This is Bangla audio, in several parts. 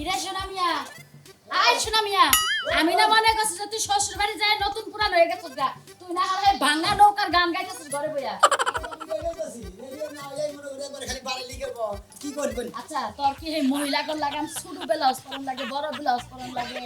কিরে সোনা মিয়া? আয় সোনা আমি না মনে করছি যে তুই যায় নতুন পুরান হয়ে গেছিস গা। তুই না হলে ভাঙা নৌকার গান গাইতেছিস ঘরে বইয়া। কি করবেন আচ্ছা তোর কি এই মহিলাগর লাগাম? ছোট ব্লাউজ পরন লাগে বড় ব্লাউজ পরন লাগে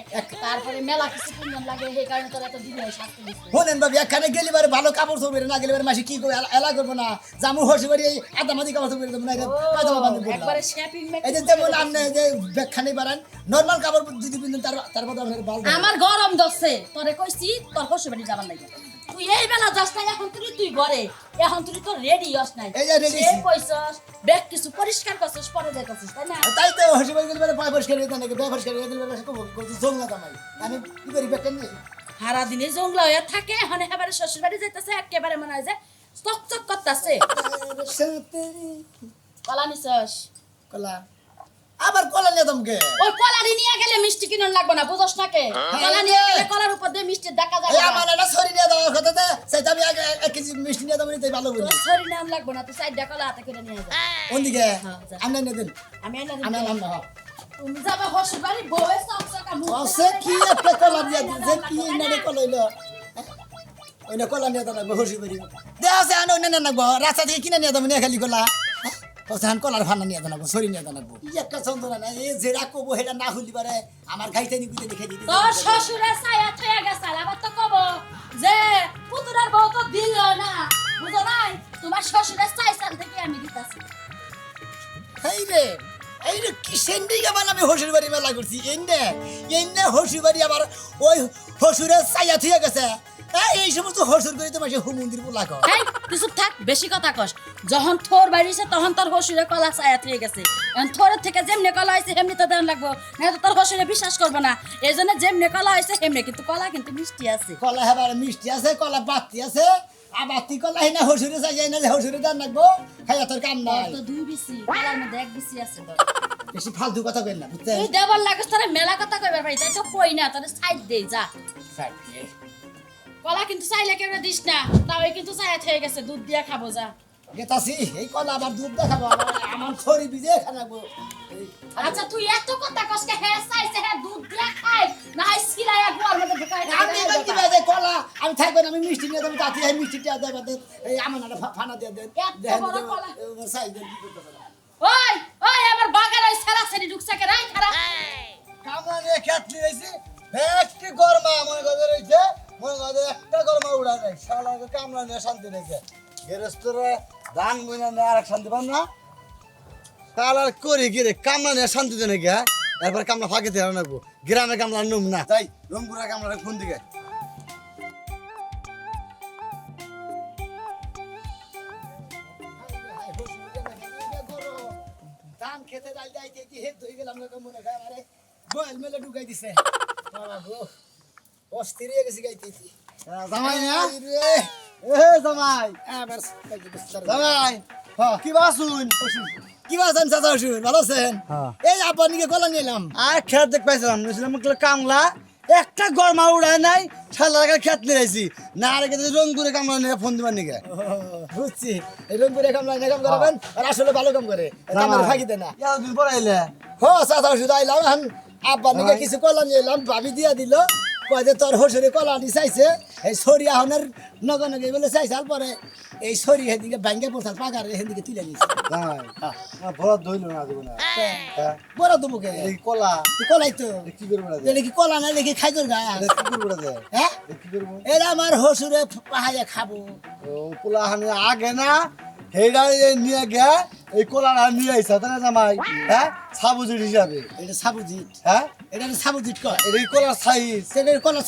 তারপরে মেলা কিছু কুন্দন লাগে সেই কারণে তোর এত দিন হয় শাস্তি দিচ্ছে। বাবু এখানে গেলে বারে ভালো কাপড় চোপড় না গেলে বারে মাসি কি করবে? এলা- করব না। জামু হসি বাড়ি এই আদামাদি কাপড় চোপড় দেবো না এটা পায়জামা বান্ধব একবারে শেপিং এই যে যেমন আপনি যে ব্যাখ্যানি বাড়ান নর্মাল কাপড় যদি তার আপনার বাল। আমার গরম দছে তোরে কইছি তোর শ্বশুর বাড়ি যাবার লাগে। তুই এই বেলা যাস না এখন তুই তুই ঘরে। এখন তুই তো রেডি হস নাই। এই যে সে কইছস ব্যাগ কিছু পরিষ্কার করছস পরে যাইতেছিস তাই না? তাই তো হসি বাড়ি গেলে পায় পরিষ্কার হয়ে নাকি? পায় পরিষ্কার হয়ে গেলে বারে করতে জং না তামাই আমি কি করি ব্যাখ্যান নেই সারা দিনে জংলা হয়ে থাকে এখন একেবারে শ্বশুর বাড়ি যাইতেছে একেবারে মনে হয় যে চকচক করতেছে। কলা নিছস? কলা। আবার কলা নিয়ে তোমাকে ওই কলারি নিয়ে গেলে মিষ্টি কিনন লাগবে না বুঝস না কে? কলা নিয়ে গেলে কলার উপর দিয়ে মিষ্টি দেখা যাবে এই না। আমার একটা সরি নিয়ে দেওয়ার কথা তো সেটা আমি আগে এক কেজি মিষ্টি নিয়ে দেবো তাই ভালো বলি। শরীর নাম লাগবে না তুই সাইডটা কলা হাতে করে নিয়ে যা। ওদিকে হ্যাঁ, যা। আমি নিয়ে দেন। আমি এনে আমি দিই আনলাম না তুমি যাবে শ্বশুর বাড়ি বউয়ের চকচকা মুখ আছে কি একটা কলা দিয়ে দিছে কি না? কলা হইল? ওই না কলা নিয়ে দাঁড়াবো হসি বাড়ি। দেওয়া আছে আনো না না না রাস্তা থেকে কিনে নিয়ে দেবো নিয়ে খালি কলা। ওখান কলার ফানা নিয়ে দাঁড়াবো সরি নিয়ে কি একটা চন্দনা না এই যেটা কবো না হলি পারে আমার গাইতে নিকুতে লিখে দিতে। তোর শ্বশুরের ছায়া থয়ে গেছে আবার তো কব যে পুতুরার বউ তো দিল না। বুঝো নাই? তোমার শ্বশুরের ছাই সাল থেকে আমি দিতাছি। এই রে এই রে দিকে মানে আমি হসুর বাড়ি মেলা করছি? এনে এনে হসুর বাড়ি আবার ওই হসুরের ছাইয়া থুয়ে গেছে। এই, সমস্ত হসুর করে তো মাসে হুমন্দির পোলা কর এই তুই থাক বেশি কথা কস। যখন থোর বাড়িছে তখন তোর শ্বশুরে কলা ছায়া থয়ে গেছে। এখন থোরের থেকে যেমনি কলা হয়েছে সেমনি তো দেন লাগবো। না তো তোর শ্বশুরে বিশ্বাস করব না। এই জন্য যেমনি কলা হয়েছে সেমনি কিন্তু কলা কিন্তু মিষ্টি আছে। কলা হেবার মিষ্টি আছে কলা বাতি আছে। আর বাতি কলা হেনা হসুরে চাই যাই নাহলে হসুরে দান রাখব খাইয়া তোর কাম নাই। তো দুই বিসি কলার মধ্যে এক বিসি আছে বেশি ফালতু কথা কই না বুঝছেন তুই দেবার লাগস তোরা মেলা কথা কইবার পারি তাই তো কই না তোর সাইড দে যা। কলা কিন্তু চাইলে কেউ দিস না? তাও কিন্তু চায়া থেকে গেছে দুধ দিয়া খাব যা। গেতাছি এই কলা আবার দুধ দেখাবো আমার ছড়ি বিজে খানাবো আচ্ছা তুই এত কথা কসকে হ্যাঁ চাইছে হ্যাঁ দুধ দিয়া খাই না গোয়ার মধ্যে ঢুকাই আমি কলা আমি থাকব না আমি মিষ্টি নিয়ে দেবো তাতে এই দেবো এই আমার না ফানা দিয়ে দেন এত বড় কলা। সাইজ দেন ওই ওই আমার ওই সারা সারি ঢুকছে কে রাই খারাপ। কামলা নিয়ে রয়েছে একটি গরমা করে একটা গরমা উড়া নেই সালাকে কামলা নিয়ে শান্তি রয়েছে গেরস্তরা ধান বইনা নিয়ে আর শান্তি পান না। কাল আর করি গিরে কামলা নিয়ে শান্তি দেনে গে এরপর কামলা ফাঁকে দিয়ে রাখব গ্রামে কামলা নুম না। তাই রংপুরা কামলা কোন দিকে? ধান খেতে যাই যাইতে কি হেড হয়ে গেলাম না মনে হয় আরে বয়েল মেলে ঢুকাই দিছে। বাবা গো অস্থির হয়ে গেছি গাইতে। জামাই না? রে। এ জামাই। আবার জামাই হ্যাঁ কি বাসুন কি বাসেন চাচা শুন? ভালো আছেন? হ্যাঁ। এই আপনার নিকে কলা নিয়ে আর খেত দেখ পাইছিলাম নিয়েছিলাম কামলা একটা গরমা উড়ায় নাই সালাকে খেত নিয়ে আইছি। না আর কিন্তু কামলা নিয়ে ফোন দিবার নিকে। বুঝছি। এই রংপুরে কাম লাগে কাম করাবেন আর আসলে ভালো কাম করে। ফাঁকি দেয় না। দিন পর আইলে হো চাচা ওষুধ আইলাম আব্বার নিকে কিছু কলা নিয়ে এলাম ভাবি দিয়া দিল কয় যে তোর হসুরে কলা আনি চাইছে? এই সরি আহনের নগে নগে বলে চাইছে পরে এই সরি হেদিকে ব্যাঙ্গে পড়তাল পাকার হেদিকে তুলে নিয়েছে। ভরা ধইল না দেবো না। বড় দুমুকে এই কলা। কলাই তো। কি করব না এটা কি কলা না দেখি খাই তোর গায়ে কি করব না হ্যাঁ? কি করব? এরা আমার হসুরে পাহাড়ে খাব। পোলা হানি আগে না এই নিয়ে গে এই কলাটা নিয়ে আইসা না জামাই হ্যাঁ? সাবুজির হিসাবে। এটা হ্যাঁ? এটা এটা সাইজ? কলা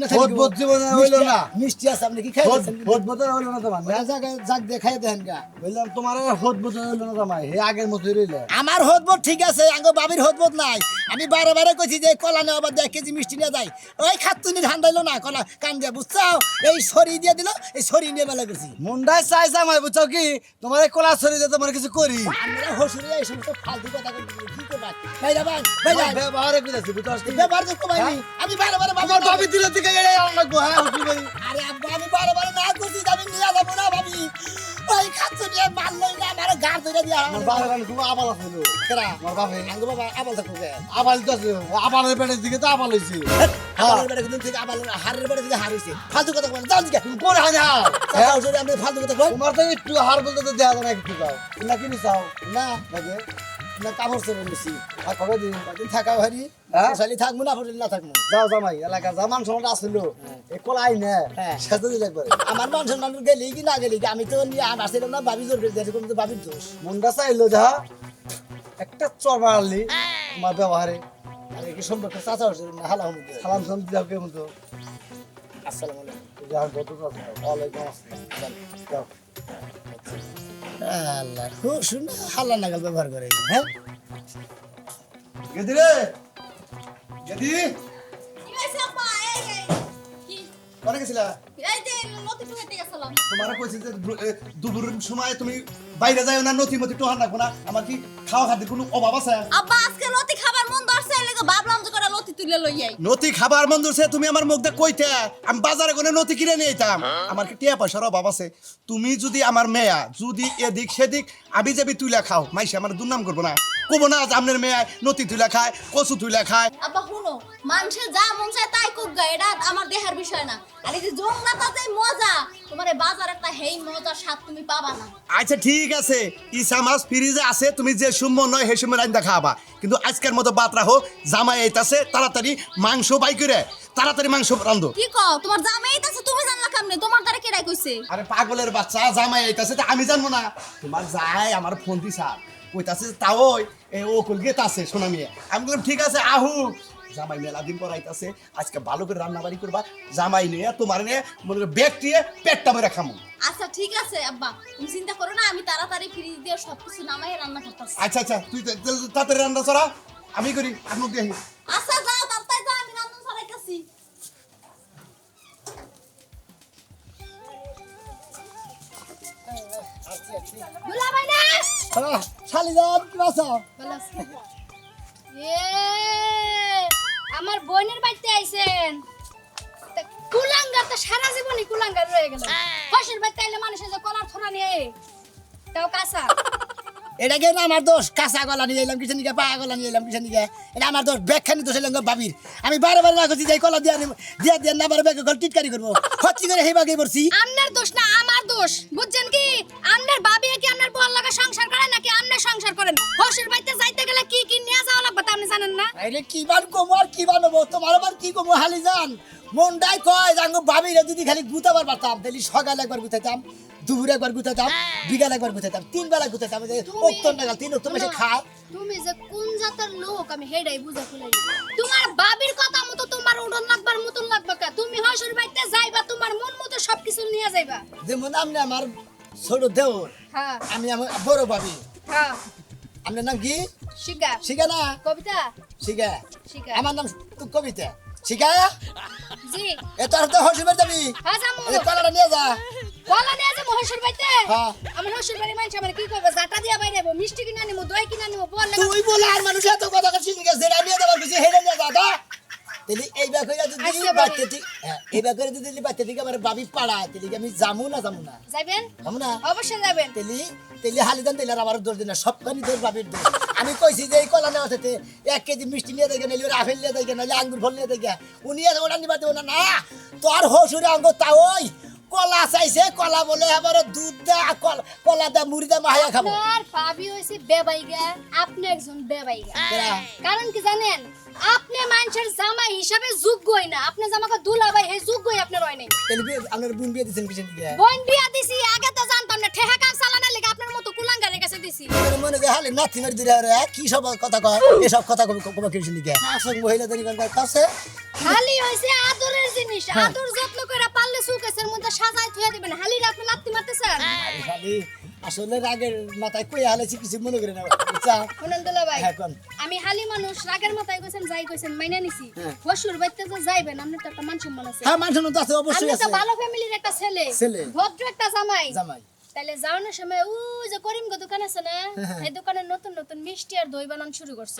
না ভোট ভোট জীবনে হইল না। মিষ্টি আছে আপনি কি খাই ভোট ভোট বোতল হইল না তোমার না? জায়গা জাগ দিয়ে দেন গা। বললাম তোমার হদ বছর হইল না জামাই হে আগের মতোই রইলে। আমার হদবোধ ঠিক আছে আঙ্গ বাবির হদবোধ নাই। আমি বারে বারে কইছি যে কলা নেওয়া আবার দেখ কেজি মিষ্টি নিয়ে যাই। ওই খাতুনি ধান দিলো না কলা কান দিয়ে বুঝছাও? এই সরি দিয়ে দিল এই সরি নিয়ে মেলা করছি। মুন্ডাই চাই জামাই বুঝছ কি? তোমার এই কলা ছড়ি দিয়ে তোমার কিছু করি। আমরা হসুরে এই সমস্ত ফালতু কথা কই কি করবা ভাই যা ভাই ভাই যা ব্যবহারে কইতাছি বুঝছ ব্যবহার তো কমাইনি আমি বারে বারে আমার ভাবি দিলে দিকে এড়ে লাগবো হ্যাঁ হুকি ভাই আরে আব্বা আমি বারে বারে না করছি আমি নিয়ে যাব না ভাবি। ওই খাতুনি মারলই না আমার গার ধরে দিয়া আমার বাবার কানে খুব আবাল আছে কেরা? আমার বাপে। আঙ্গো বাবা আবাল থাকো গে আবাল তো আবালের পেটের দিকে তো আবাল হয়েছে আবালের বেড়ে কিন্তু থেকে আবাল হারের বেড়ে থেকে হার হইছে। ফালতু কথা বলে যাও দিকে কোন হানি হার চাচা ওজনে আমি ফালতু কথা কই তোমার তো একটু হার বলতে তো দেওয়া না একটু না চাও। না চলে নিছি। আর দিন কদিন থাকা হ্যাঁ? শালি থাকব না না থাকব। যাও জামাই এলাকার জামান সময় আসছিল এই কলাই নে হ্যাঁ। সাথে দিলে একবারে। আমার মান সম্মান গেলি কি না গেলি কি আমি তো নিয়ে আর আসছিলাম না ভাবি জোর করে দিয়েছে কোনো তো ভাবির দোষ মনটা চাইলো যা একটা চর মারলি তোমার ব্যবহারে। আমি কি সম্পর্ক? চাচা হচ্ছে না হালা হমু সালাম সালাম দিলাম কেমন তো আসসালামু আলাইকুম। ওয়ালাইকুম আসসালাম। যাও। আল্লাহ খুব শুনে হাল্লা নাগাল ব্যবহার করে হ্যাঁ? গেদি রে গেদি। কি হয়েছে আব্বা এই এই কি কোনে গেছিলা? এই যে নতুন টুকাইতে গেছিলাম তোমার কইছি যে দু- সময় তুমি বাইরে যাও না নথি মতি না। আমার কি খাওয়া খাদ্যের কোনো অভাব আছে? আব্বা আজকে লতি খাবার মন ধরছে লেগে ভাবলাম যে লতি তুলে লই আই। নথি খাবার মন ধরছে তুমি আমার মুখ দিয়ে কইতে আমি বাজারে গনে নথি কিনে নিয়ে যেতাম আমার কি টিয়া পয়সার অভাব আছে? তুমি যদি আমার মেয়া যদি এদিক সেদিক আবি যাবি তুইলা খাও মাইসে আমার দুর্নাম করব না। কবো না যে আপনার মেয়া নথি তুইলা খায় কচু তুইলা খায়। আব্বা শুনো মানুষের যা মন চায় তাই কুক গা এটা আমার দেহার বিষয় না। আর এই যে জংলাটা যে মজা তোমার বাজার একটা হেই মজার স্বাদ তুমি পাবা না। আচ্ছা ঠিক আছে। ইসা মাছ ফ্রিজে আছে তুমি যে সুম্য নয় হে সময় রান্দা খাওয়াবা কিন্তু আজকের মতো বাত রাখো জামাই এইতাছে তাড়াতাড়ি মাংস বাই করে তাড়াতাড়ি মাংস রান্ধো। কি কও তোমার জামাই আছে তুমি জানলা কেমনে? তোমার দ্বারা কেডাই কইছে? আরে পাগলের বাচ্চা জামাই আইতাছে তা আমি জানব না। তোমার যাই আমার ফোন দিছা কইতাছে তাও এ ও কলগেত আছে সোনা মিয়া। আমি বললাম ঠিক আছে আহু। জামাই মেলা দিন পর আইতাছে আজকে ভালো করে রান্না বাড়ি করবা জামাই নিয়ে তোমার নিয়ে মনে করে ব্যাগ দিয়ে পেটটা মেরে খামো। আচ্ছা ঠিক আছে আব্বা। তুমি চিন্তা করো না আমি তাড়াতাড়ি ফ্রিজ দিয়ে সবকিছু নামাই রান্না করতেছি। আচ্ছা আচ্ছা তুই তাড়াতাড়ি রান্না চড়া আমি করি আপনি দেখি আচ্ছা যাও তাড়াতাড়ি যাও আমি রান্না চড়াইতেছি দুলা ভাই না শালি যাম কি বাসা। এ আমার বোনের বাড়িতে আইছেন। তা কুলাঙ্গার তো সারা জীবনই কুলাঙ্গার রয়ে গেল। ফসল বাড়িতে আইলে মানুষের যে কলার থোড়া নিয়ে তাও কাঁচা। এটা কি না আমার দোষ। কাঁচা গলা নিয়ে এলাম কিসের নিকে? পায়া গলা নিয়ে এলাম কিসের নিকে? এটা আমার দোষ। ব্যাগখানি দোষ এলাম বাবির। আমি বারে বারে না করছি যে কলা দিয়া দিয়া দিয়া না বারে ব্যাগ গল টিটকারি করব। হচ্ছি করে সেই বাগে পড়ছি। আপনার দোষ না আমার দোষ। বুঝছেন কি? আপনার ভাবি কি আপনার বল লাগা সংসার করে নাকি আপনি সংসার করেন? হসের বাড়িতে যাইতে গেলে কি কি নিয়ে যাওয়া লাগবে তা আপনি জানেন না? আরে কি বান কমো আর কি বানবো? তোমার আবার কি কমো? হালি যান। মনটাই কয় জাঙ্গ ভাবিরে যদি খালি গুতাবার পারতাম তাহলে সকালে একবার গুতাইতাম দুপুরে একবার গুতাইতাম বিকালে একবার গুতাইতাম তিন বেলা গুতাইতাম যে উত্তর নাগাল তিন উত্তর মাসে খায়। তুমি যে কোন জাতের লোক আমি হেডাই বুঝা ফেলাই তোমার ভাবির কথা মতো তোমার উড়ন লাগবার মতন লাগবে কা? তুমি হসের বাড়িতে যাইবা তোমার মন মতো সবকিছু নিয়ে যাইবা। যেমন আপনি আমার ছোট দেওর হ্যাঁ। আমি আমার বড় ভাবি। হ্যাঁ। আপনার নাম কি? শিগা শিখা না? কবিতা? শিখা। শিখা। আমার নাম তো কবিতা। শিখা জি। এ তোর তো হসিবার যাবি। হ্যাঁ যামু এই কলাটা নিয়ে যা। বলা নিয়ে বাড়িতে? হ্যাঁ। আমার হসের বাড়ি মানুষ আমার কি করবে? জাটা দিয়া বাইরে যাব, মিষ্টি কিনা নিবো দই কিনা নিবো বল তুই বলে আর মানুষ এত কথা কাছে শিখে যেটা নিয়ে দেবার কিছু হেরে নিয়ে যা দা ব্যাগ যদি বাচ্চা ঠিক হ্যাঁ, করে যদি বাচ্চা থেকে আমার বাবি পাড়ায় তাহলে কি আমি যামু না যামু না? যাবেন যামু না। অবশ্যই যাবেন তেলি তেলি হালি দেন তেলে আর আমার দোষ দিন সবখানি তোর বাবির দোষ। আমি কইছি যে এই কলা নেওয়া থেকে এক কেজি মিষ্টি নিয়ে দেখে নাহলে আপেল নিয়ে দেখে নাহলে আঙ্গুর ফল নিয়ে দেখে। উনি আর ওরা নিবা দেবো না না তোর হসুরে অঙ্গ তা ওই কলা চাইছে কলা বলে আবার দুধ দা কলা কলা দা মুড়ি দা মাহাইয়া খাব। আপনার ভাবি হইছে বেবাইগা আপনি একজন বেবাইগা। কেরা? কারণ কি জানেন? আপনি মানুষের জামাই হিসাবে যোগ্যই না। আপনি জামাকে দুলাভাই হে যোগ্যই আপনার হয় নাই। বিয়ে আপনার বোন বিয়ে দিচ্ছেন কিসের দিকে? বোন বিয়া দিছি আগে তো জানতাম না ঠেহা কাম চালানোর দিছি। মনে যে হালে নাতি মারি দিলে রে কি সব কথা কয়? এসব কথা কবে কবে কিসের দিকে আসল মহিলা দেরি কাছে? হালি হইছে আদরের জিনিস। আদর যত্ন করে পারলে সুকেসের মধ্যে সাজায় থুয়ে দিবেন। হালি আপনি লাত্তি মারতেছেন? আরে আসলে রাগের মাথায় কই হালেছি কিছু মনে করে না। বুঝছা শুনেন দুলাভাই হ্যাঁ কোন? আমি হালি মানুষ রাগের মাথায় কইছেন যাই কইছেন মাইনা নিছি। হ্যাঁ। হসুর বাড়িতে যে যাইবেন আপনি তো একটা মান সম্মান আছে। হ্যাঁ মানুষ তো আছে অবশ্যই আপনি তো ভালো ফ্যামিলির একটা ছেলে ছেলে। ভদ্র একটা জামাই। জামাই। তাইলে যাওয়ানোর সময় ও যে করিম গো দোকান আছে না হ্যাঁ। এই দোকানে নতুন নতুন মিষ্টি আর দই বানানো শুরু করছে।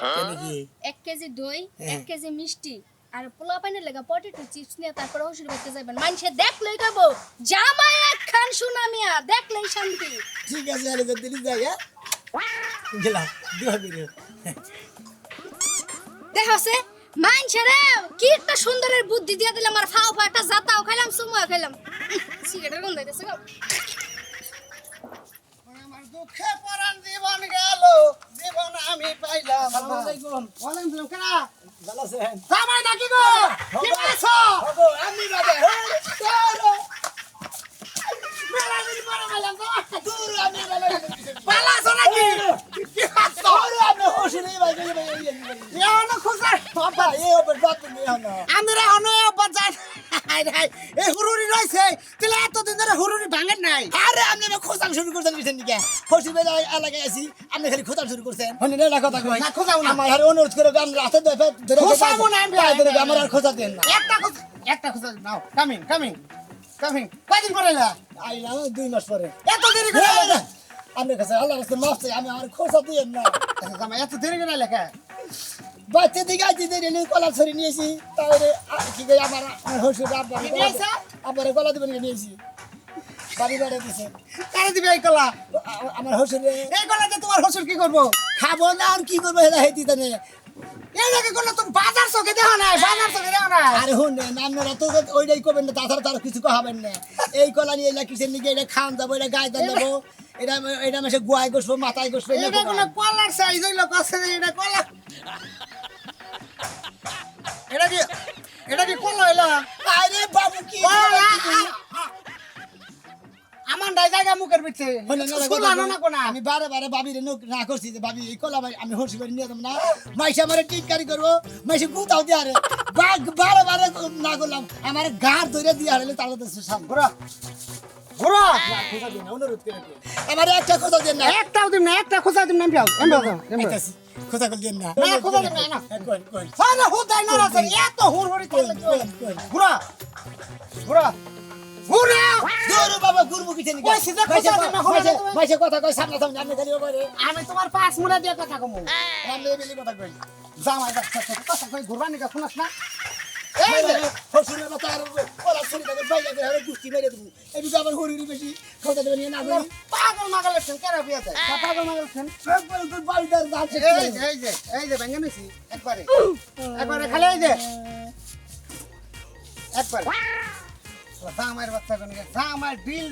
এক কেজি দই হ্যাঁ। এক কেজি মিষ্টি আর পোলা পাইনের লেগা পটেটো চিপস নিয়ে তারপরে হসুর বাড়িতে যাবেন মানুষে দেখলেই কব জামাই একখান সুনামিয়া দেখলেই শান্তি। ঠিক আছে আরে তো দিলি হ্যাঁ? গেলাম দুয়া করে দেখছে মানছে রে কি একটা সুন্দরের বুদ্ধি দিয়ে দিলাম আর ফাও একটা জাতাও খাইলাম সুমা খাইলাম। সিগারেটের গন্ধ হইতেছে গো। দুঃখে পরাণ জীবন গেল জীবন আমি পাইলাম না। আলাইকুম ওয়ালাইকুম সালাম কেনা ভালো আছেন? জামাই নাকি গো? কি বলেছ? হব আমি বাবা মেলা দিন পরে পাইলাম দূর আমি নাকি? কি ভাই গেলি ভাই বাবা ওপর বাত আমরা অনেক বাজার হাই হাই এই হুরুরি রয়েছে। তাহলে এতদিন ধরে হুরুরি ভাঙেন নাই। আরে আপনি আমার খোঁজান শুরু করছেন কিসের নিকে হসি বেলা এলাকায় আছি। আপনি খালি খোঁজান শুরু করছেন। হনি না কথা কই। না, খোঁজাও না। আমার হারে অনুরোধ করে আমি রাতে ধরে ধরে খোঁজাবো না আমি। আমার আর খোঁজা দেন না। একটা খুঁজে একটা খুঁজে নাও কামিং কামিং কামিং কয়দিন পরে না আইলাম দুই মাস পরে। এত দেরি করে? আপনার কাছে আল্লাহ রাস্তা মাফ চাই আমি আমার খোঁজা দিয়ে না। আচ্ছা, এত দেরি করে লেখা বাচ্চা দিকে আইতে দেরি নেই কলা ছড়ি নিয়েছি তাহলে কি কই আমার হসুর আব্বার কি আব্বার গলা দিবেন নিয়েছি। বাড়ি দিবে এই কলা? আমার হসুরে এই কলাতে তোমার হসুর কি করব? খাব না আর কি করব হেলা হেতি তানে। এই লাগে করলে তুমি বাজার চোখে দেখো নাই বাজার চোখে দেখো নাই। আরে হুন আপনারা তো ওইটাই করবেন না তাছাড়া তার কিছু কহাবেন না। এই কলা নিয়ে এলা কিসের নিকে এটা খান যাব এটা গায়ে দান যাব এটা এটা মাসে গুয়ায় গোসবো মাথায় গোসবো এটা এটা কোনো কলার সাইজ হইল কষ্ট এটা কলা। এটা কি এটা কি কলা হইল আরে বাবু কি আমার ডাই জায়গা মুখের পিছে হলো না, কোনা? আমি বারে বারে বাবির না করছি যে বাবি এই কলা ভাই আমি হর্ষি করে নিয়ে যাব না। মাইসে আমার টিটকারি করব। মাইসে গুতাও দিয়ে আরে। বারে বারে না করলাম। আমার গার ধরে দিয়ে হারলে তাহলে সামনে ঘোরা ঘোরা খোঁজা দিন না, অনুরোধ করে দিন। আমার একটা খোঁজা দেন না একটাও দিম না একটা খোঁজা দিম না আও, এমনি আও। আইতাছি, খোঁজা করে দেন না না, খোঁজা দেন না, না। হ্যাঁ, কই, কই। আরে হুদাই না রাতে এত হুড়হুড়ি করলে কি হয়? কই, কই। ঘোরা ঘোরা ঘোরা বাবা, খোঁজা না, দেন খালি ওপরে। আমি তোমার পাঁচ মুড়া দিয়ে কথা কমু বেলি কথা কই। জামাই বাচ্চা কথা কই ঘুরবা নিকা শুনাস না এই যে। শ্বশুরের কথা আর ওরা শরীরটাকে বাইরে করে হারে গুষ্টি মেরে দেবো। এই বিষয়ে আবার হুড়ুড়ি বেশি, খোঁজা দেবে নিয়ে না দেবে। পাগল মাগল লেখছেন কেন বিয়ে পাগল মাগল লেখছেন একবার তোর বাড়িতে যাচ্ছে এই যে এই যে এই যে ভেঙে নিছি একবারে। একবারে খালি এই যে। একবারে। জামাইয়ের বাচ্চা কোন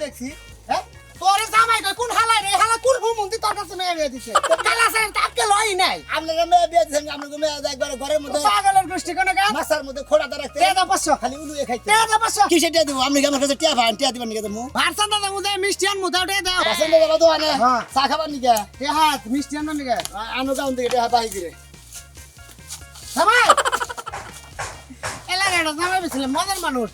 দেখছি হ্যাঁ? তোরে জামাই কই কোন হালাই রে? হালা কোন ভূমন্তি তোর কাছে মেয়ে বিয়ে দিছে? কালা সাহেব তাকে লই নাই। আপনারা মেয়ে বিয়ে দিয়েছেন, আপনাকে মেয়ে একবার ঘরের মধ্যে। পাগলের গোষ্ঠী কোন গাছ মাছার মধ্যে খোড়াতে রাখতে। তে দাও পাঁচশো। খালি উলুয়ে খাইতে। দাও পাঁচশো। কিসে টিয়া দিব? আপনি আমার কাছে টিয়া পান? টিয়া দিবেন নিকে দেবো? ভারসান দাদা মুদে মিষ্টিয়ান মুদাও দে দাও। পছন্দ যাব তো আনে হ্যাঁ। চা খাবার নিকে? হাত আনো থেকে টিয়া বাহি করে। জামাই! এলা রে জামাই বেছিলাম মজার মানুষ।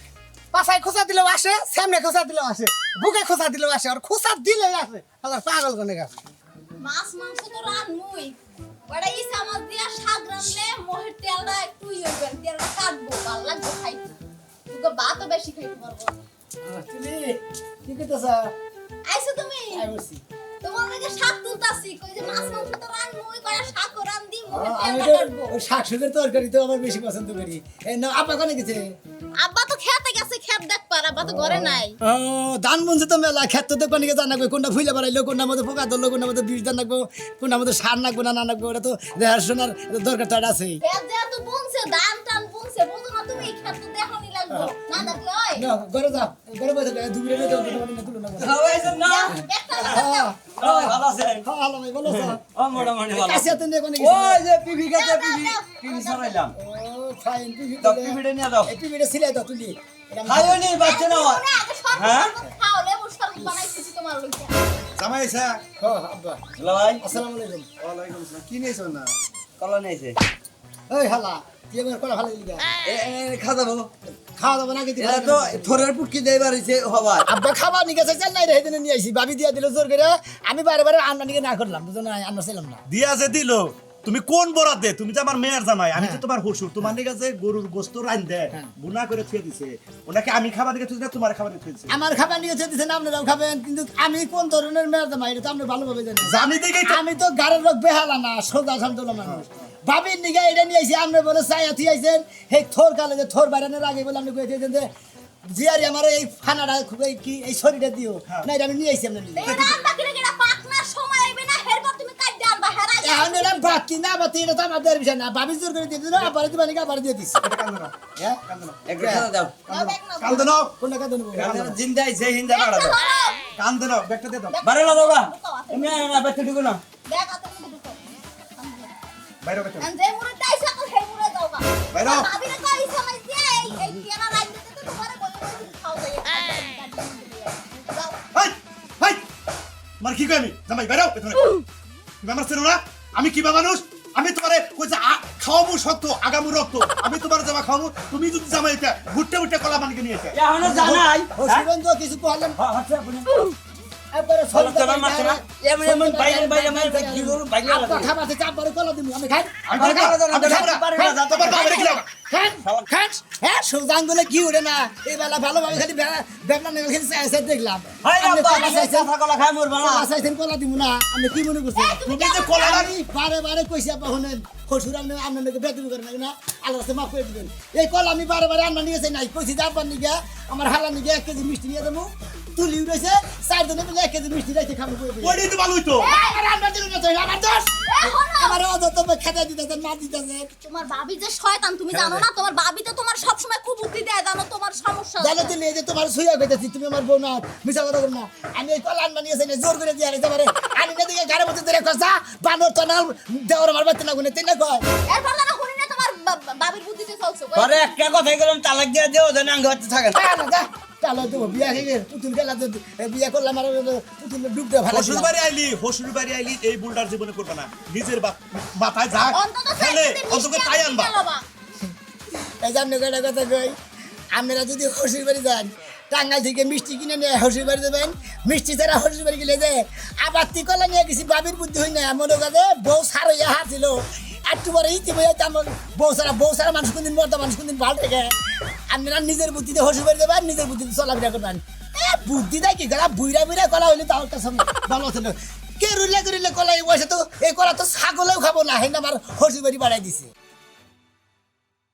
পাছায় খোঁচা দিলেও আসে সামনে খোঁচা দিলেও আসে বুকে খোঁচা দিলেও আসে আর খোঁচা দিলে আসে। আবার পাগল কোনে গা মাছ মাংস তো দিয়া শাক মোহের তেলটা একটু ইয়ে হইবেন তেলটা কাটবো ভালো লাগবে খাইতে। তোকে ভাতও বেশি খাইতে পারব তুমি কি করতেছ? তোমার লাগে শাক তুলতাছি কই যে মাছ মাংস তো করে মোহের আমি তো কাটবো ওই শাক সুগের তরকারি তো আমার বেশি পছন্দ করি। না আপা কোনে গেছে? আব্বা তো খেতে গেছে খেত দেখ পার আব্বা তো ঘরে নাই। ও ধান বনছে তো মেলা খেত তো কোনে গিয়ে জানাকবে কোনটা ফুইলে বাড়াইলো কোনটা মধ্যে পোকা ধরলো কোনটা মধ্যে বীজ দান রাখব কোনটা মধ্যে সার রাখব না না রাখব ওটা তো দেখাশোনার দরকার তো আছে। খেত দেয়া তো বুনছে ধান টান বুনছে বুঝো না তুমি খেত তো ঘরে যাও ঘরে বসে দুপুরে নিয়ে যাও সিলাই দাও তুলি। নি কি নিয়েছো না? কলা নিয়েছে এই হালা তুই আমার কোলা ভালো খাওয়া যাব খাওয়া দাওয়া নাকি এটা তো থরের পুটকি দেবার হয়েছে হবার। আব্বা খাবার নিয়ে গেছে চেন্নাই রে সেদিনে নিয়ে আইসি ভাবি দিয়া দিল জোর করে আমি বারে বারে আন্না নিকে না করলাম বুঝো না আন্না ছিলাম না দিয়াছে দিল তুমি কোন বরাদ দে? তুমি তো আমার মেয়ের জামাই আমি তো তোমার হসুর তোমার দিকে যে গরুর গোস্ত রান দে বুনা করে থুয়ে দিছে। ওনাকে আমি খাবার দিকে থুয়ে তোমার খাবার দিকে থুয়েছে আমার খাবার নিয়ে যেতে দিচ্ছেন আপনারাও খাবেন। কিন্তু আমি কোন ধরনের মেয়ের জামাই এটা তো আপনি ভালোভাবে জানেন আমি তো গাড়ির লোক বেহালা না সোজা শান্তলা মানুষ। ভাবির নিগে এটা নিয়ে আইছি আপনি বলে চাই আথি আইছেন? এই থোর কালে যে থোর বাইরানোর আগে বলে আপনি কইতেছেন যে জিয়ারি আমার এই ফানাটা খুব এই কি এই শরীরটা দিও। না এটা আমি নিয়ে আইছি আপনার নিগে এটা আনবা কিরে কিরা পাকনার সময় আইবে না হেরবার তুমি কাইডা আনবা হেরাই এখন বাকি না বাতি এটা তো আমাদের বিষয় না। ভাবি জোর করে দিয়ে দিল আবার দিবা নাকি আবার দিয়ে দিছি। এটা কান্দো না। হ্যাঁ? কোনটা হিন্দা না? ব্যাগটা দিয়ে দাও। বারে না দাও না ঢুকো না। বাইরে ব্যাগটা আন যে মুড়ি তাইছা তো হে মুড়ি দাও গা বাইরে। ভাবিরে কই সময় দিয়ে এই এই কেনা রাইন দিতে তো তোমারে বলি বলি খাও যাই যাও হাই হাই তোমার কি কই আমি জামাই বাইরে পেছনে তুমি আমার চেনো না আমি কিবা মানুষ আমি তোমারে কইছে খাওয়াবো সত্য আগামু রক্ত আমি তোমার জামা খাওয়াবো তুমি যদি জামাই এটা ঘুরতে ঘুরতে কলা মানিকে নিয়ে এসে এখনও জানাই ও সুগন্ধ কিছু না কি আমি আমি না, আমি না। না, যা, হ্যাঁ সুজান কি উঠে না এই বেলা ভালোভাবে খালি খালি চাইছে দেখলাম। চাইছেন কলা আপনি কি মনে আমি বারে বারে কইছি আপা শুনেন হসুর আপনি আপনাকে বেতন করেন না? আল্লাহ রাস্তায় মাফ করে দিবেন। এই কল আমি বারে বারে আন্না নিয়ে নাই। কইছি যে আপনার নিগে আমার হালা নিগে এক কেজি মিষ্টি নিয়ে দেবো তুলি উঠেছে চার জনে মিলে এক কেজি মিষ্টি রাইতে খাব বই বই। ওইটাই তো। ভালোই তো আমার আন্না দিল না আমার দোষ। আমার অযথা খেতে মা দিতেছেন তোমার ভাবি যে শয়তান তুমি জানো না? তোমার ভাবি তো তোমার সব সময় খুব বুদ্ধি দেয় জানো? তোমার সমস্যা জানো তুমি এই যে তোমার সুইয়া কইতেছি তুমি আমার বউ না মিশা কথা না। আমি এই কলান বানিয়েছি না জোর করে দিয়ে আনি তোমারে আমি না দিকে গাড়ির মধ্যে ধরে কষা বানর না দেওয়ার আমার বাচ্চা না গুনে তিন না কয়। এরপর যেন শুনি না তোমার বা- বা- ভাবির বুদ্ধিতে চলছে। পরে একটা কথাই গেলাম তালাক দিয়ে দিও যেন আঙ্গ হচ্ছে চালো তো বিয়া গেল পুতুল গেলা তো বিয়া করলাম আর পুতুল ডুব দিয়ে ভালো হসুর বাড়ি আইলি হসুর বাড়ি আইলি এই বুলটার জীবনে করবে না। নিজের মাথায় যা অন্তত খেলে অন্তত তাই আনবা। এই যে আপনি কয়টা কথা কই আপনারা যদি হসির বাড়ি যান টাঙ্গাল থেকে মিষ্টি কিনে নিয়ে হসির বাড়ি যাবেন মিষ্টি ছাড়া হসির বাড়ি গেলে যে আবার তিকলা নিয়ে গেছি বাবির বুদ্ধি হই না? মনে কাজে বউ সার হইয়া হারছিল একটু পরে ইতি বই তেমন বউ সারা বউ সারা মানুষ কোনদিন মরতে, মানুষ কোনদিন ভালো থাকে? আপনারা নিজের বুদ্ধিতে হসির বাড়ি যাবেন নিজের বুদ্ধিতে চলাফেরা করবেন বুদ্ধি দেয় কি কলা বুইরা বুইরা কলা হইলে কাছে ভালো আছে কে রুলে করিলে কলা? এই এই কলা ছাগলেও খাব না, হেন আমার হসু বাড়ি বাড়াই দিছে।